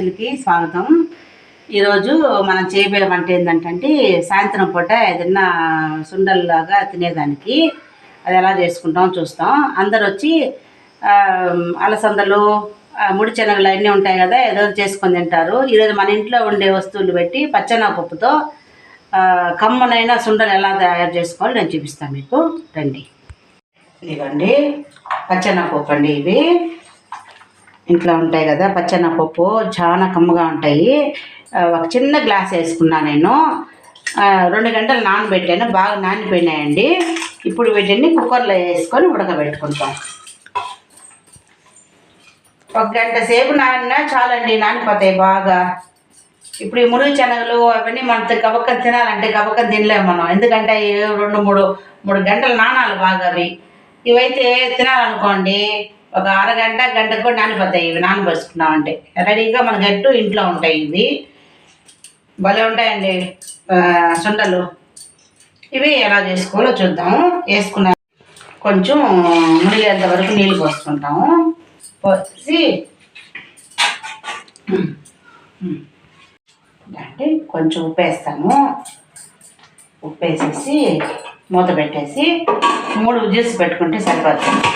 రుచులకి స్వాగతం. ఈరోజు మనం చేయబోయే వంట ఏంటంటే సాయంత్రం పూట ఏదైనా సుండల్లాగా తినేదానికి అది ఎలా చేసుకుంటాం చూస్తాం. అందరు వచ్చి అలసందలు ముడి శనగలు అన్నీ ఉంటాయి కదా ఏదో చేసుకొని తింటారు. ఈరోజు మన ఇంట్లో ఉండే వస్తువులు పెట్టి పచ్చనపప్పుతో ఆ, కమ్మనైన సుండలు ఎలా తయారు చేసుకోవాలో నేను చూపిస్తాను మీకు. రండి. ఇదిగండి పచ్చనపప్పు అండి ఇవి. ఇంట్లో ఉంటాయి కదా పచ్చనపప్పు చాలా కమ్మగా ఉంటాయి. ఒక చిన్న గ్లాస్ వేసుకున్నా నేను. రెండు గంటలు నానబెట్టాను బాగా నానిపోయినాయండి. ఇప్పుడు వీటిని కుక్కర్లో వేసుకొని ఉడకబెట్టుకుంటాం. ఒక గంట సేపు నానినా చాలండి నానిపోతాయి బాగా. ఇప్పుడు ఈ మురుగు శనగలు అవన్నీ మనతో గబక్కన తినాలంటే గబక్కన తినలేము మనం. ఎందుకంటే రెండు మూడు మూడు గంటలు నానాలి బాగా అవి. ఇవైతే తినాలనుకోండి ఒక అరగంట గంటకు కూడా నానిపోతాయి ఇవి నానబోసుకున్నామంటే రెడీగా మన గట్టు ఇంట్లో ఉంటాయి ఇవి. భలే ఉంటాయండి సుండలు. ఇవి ఎలా చేసుకోవాలో చూద్దాము. వేసుకున్న కొంచెం మునిగేంత వరకు నీళ్ళు పోసుకుంటాము. పోసి అంటే కొంచెం ఉప్పు వేస్తాము ఉప్పు వేసేసి మూత పెట్టేసి మూడు విజిల్స్ పెట్టుకుంటే సరిపోతుంది.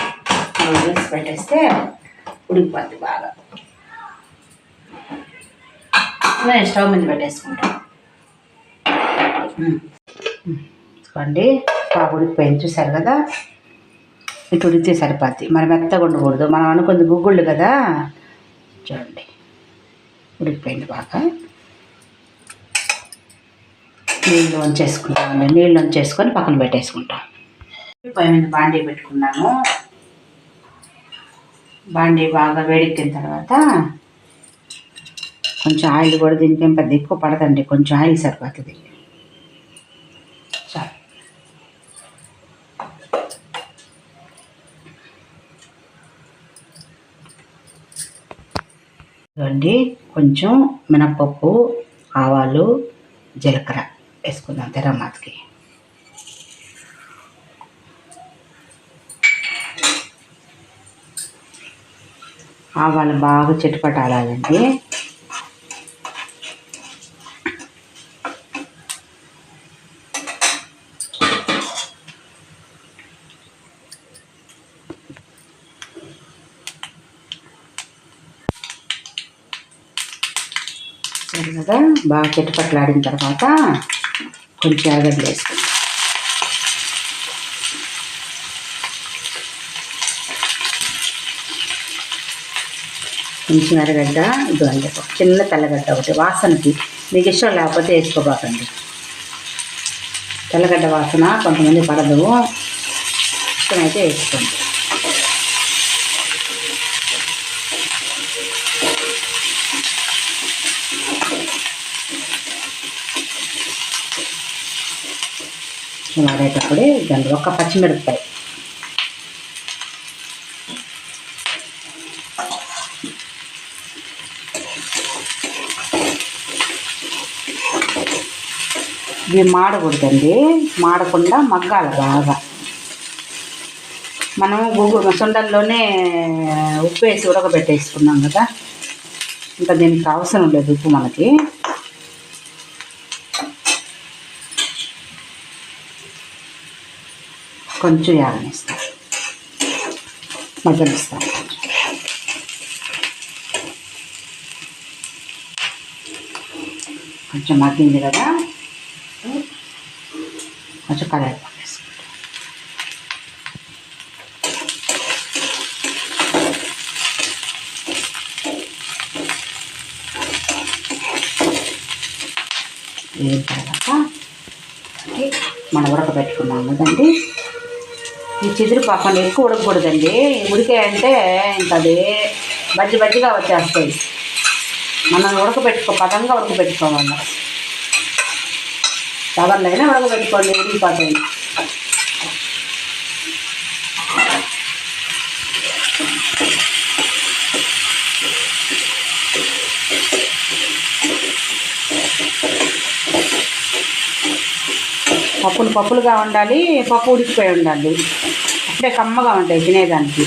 నూడిల్స్ పెట్టేస్తే ఉడికిపోద్ది బాగా. నేను స్టవ్ మీద పెట్టేసుకుంటాను చూడండి బాగా ఉడికిపోయింది. చూసారు కదా? ఇటు ఉడికితే సరిపోద్ది. మరి మెత్తగా ఉండకూడదు. మనం అనుకుంది గుగ్గుళ్ళు కదా? చూడండి. ఉడికిపోయింది బాగా. నీళ్ళు వంచేసుకుంటామండి నీళ్ళు వంచేసుకొని పక్కన పెట్టేసుకుంటాం. పొయ్యి మీద బాండీ పెట్టుకున్నాను బాండి బాగా వేడెక్కిన తర్వాత కొంచెం ఆయిల్ కూడా దీనికి పెద్ద ఎక్కువ పడదండి కొంచెం ఆయిల్ సరిపోతుంది. చాలు. ఇదిగోండి కొంచెం మినప్పప్పు ఆవాలు జీలకర్ర వేసుకుందాం తెరమాతకి ఆవాలు బాగా చిటపటాలండి కదా బాగా చిటపట్లాడిన తర్వాత కొంచెం ఎర్రగడ్డలు వేసుకుంటాం కొంచెం ఎర్రగడ్డ ఇదిగోండి ఒక చిన్న తెల్లగడ్డ ఒకటి వాసనకి. మీకు ఇష్టం లేకపోతే వేసుకోబాకండి. తెల్లగడ్డ వాసన కొంతమంది పడదు. ఇష్టమైతే వేసుకోండి. వాడేటప్పుడే దాని ఒక పచ్చిమిరపకాయ. ఇవి మాడకూడదండి. మాడకుండా మగ్గాలి బాగా. మనం గుగ్గు సుండల్లోనే ఉప్పు వేసి ఉడకబెట్టేసుకున్నాం కదా. ఇంకా దీనికి అవసరం లేదు ఉప్పు మనకి. కొంచెం యాగనిస్తాం మగ్గనిస్తాం కొంచెం మగ్గింది కదా. కొంచెం కరివేపాకు వేసుకుంటాం వేగిన తర్వాత మనం ఉడకబెట్టుకున్నాం కదండి ఈ చిదురు పాపం ఎక్కువ ఉడకకూడదండి. అంటే ఇంకా అది బజ్జి బజ్జిగా వచ్చేస్తాయి. మనం ఉడకబెట్టుకో పదంగా ఉడకబెట్టుకోవాలి. కవర్లో అయినా ఉడకబెట్టుకోండి ఉడికిపోతాయి పప్పులు పప్పులుగా ఉండాలి పప్పు ఉడికిపోయి ఉండాలి. అప్పుడే కమ్మగా ఉంటాయి తినేదానికి.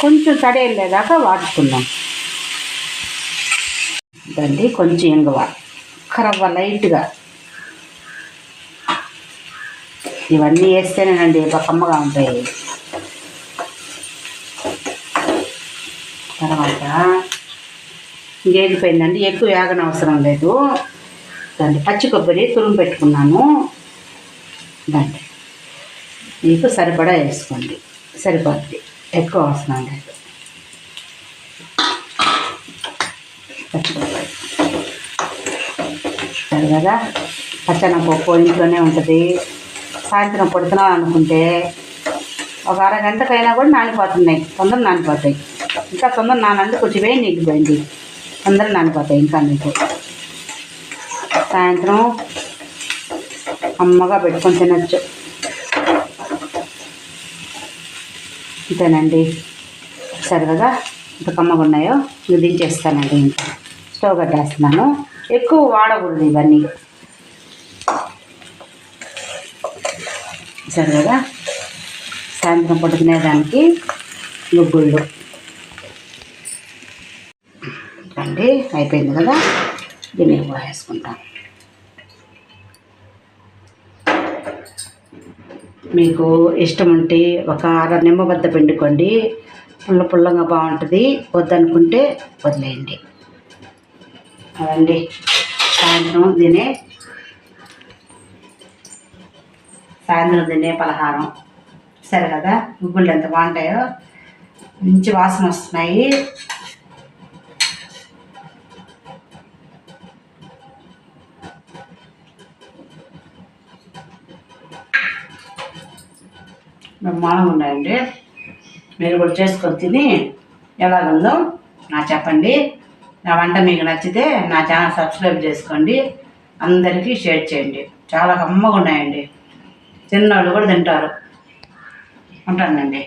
కొంచెం తడి వెళ్ళేదాకా వాడుకుందాం. ఇదండి కొంచెం ఇంగువ కరవ్వ లైట్గా. ఇవన్నీ వేస్తేనేనండి బొక్కమ్మగా ఉంటాయి. తర్వాత ఇంకేగిపోయిందండి ఎక్కువ వేగన అవసరం లేదు. దాన్ని పచ్చి కొబ్బరి తురుము పెట్టుకున్నాను. దాన్ని. మీకు సరిపడా వేసుకోండి. సరిపోద్ది. ఎక్కువ అవసరం లేదు పచ్చి కొబ్బరి సరే కదా. పచ్చనపప్పు ఇంట్లోనే ఉంటుంది. సాయంత్రం పడుతున్నాం అనుకుంటే ఒక అరగంటకైనా కూడా నానిపోతున్నాయి. తొందర నానిపోతాయి. ఇంకా తొందర నానంటే కొంచెం వేడి నీకు పోయింది తొందర నానిపోతాయి ఇంకా నీకు సాయంత్రం అమ్మగా పెట్టుకొని తినచ్చు. అంతేనండి సరే కదా ఇంత కమ్మగా ఉన్నాయో ఇంక దించేస్తానండి ఇంకా. స్టవ్ కట్టేస్తున్నాను. ఎక్కువ వాడకూడదు ఇవన్నీ. సరే కదా? సాయంత్రం పట్టుకునేదానికి గుగ్గుళ్ళు అండి అయిపోయింది కదా? దీన్ని కూడా వేసుకుంటాం మీకు ఇష్టం ఉంటే ఒక అర నిమ్మబద్ద పిండుకోండి. పుల్ల పుల్లగా బాగుంటుంది. వద్దనుకుంటే వదిలేయండి. అవండి సాయంత్రం తినే సాయంత్రం తినే పలహారం. సరే కదా? గుగ్గుళ్ళు ఎంత బాగుంటాయో? మంచి వాసన వస్తున్నాయి. బ్రహ్మాండంగా ఉన్నాయండి. మీరు కూడా చేసుకొని తిని ఎలాగుందో నాకు చెప్పండి. నా వంట మీకు నచ్చితే నా ఛానల్ సబ్స్క్రైబ్ చేసుకోండి. అందరికీ షేర్ చేయండి. చాలా కమ్మగా ఉన్నాయండి. తిన్నవాళ్ళు కూడా తింటారు. ఉంటానండి.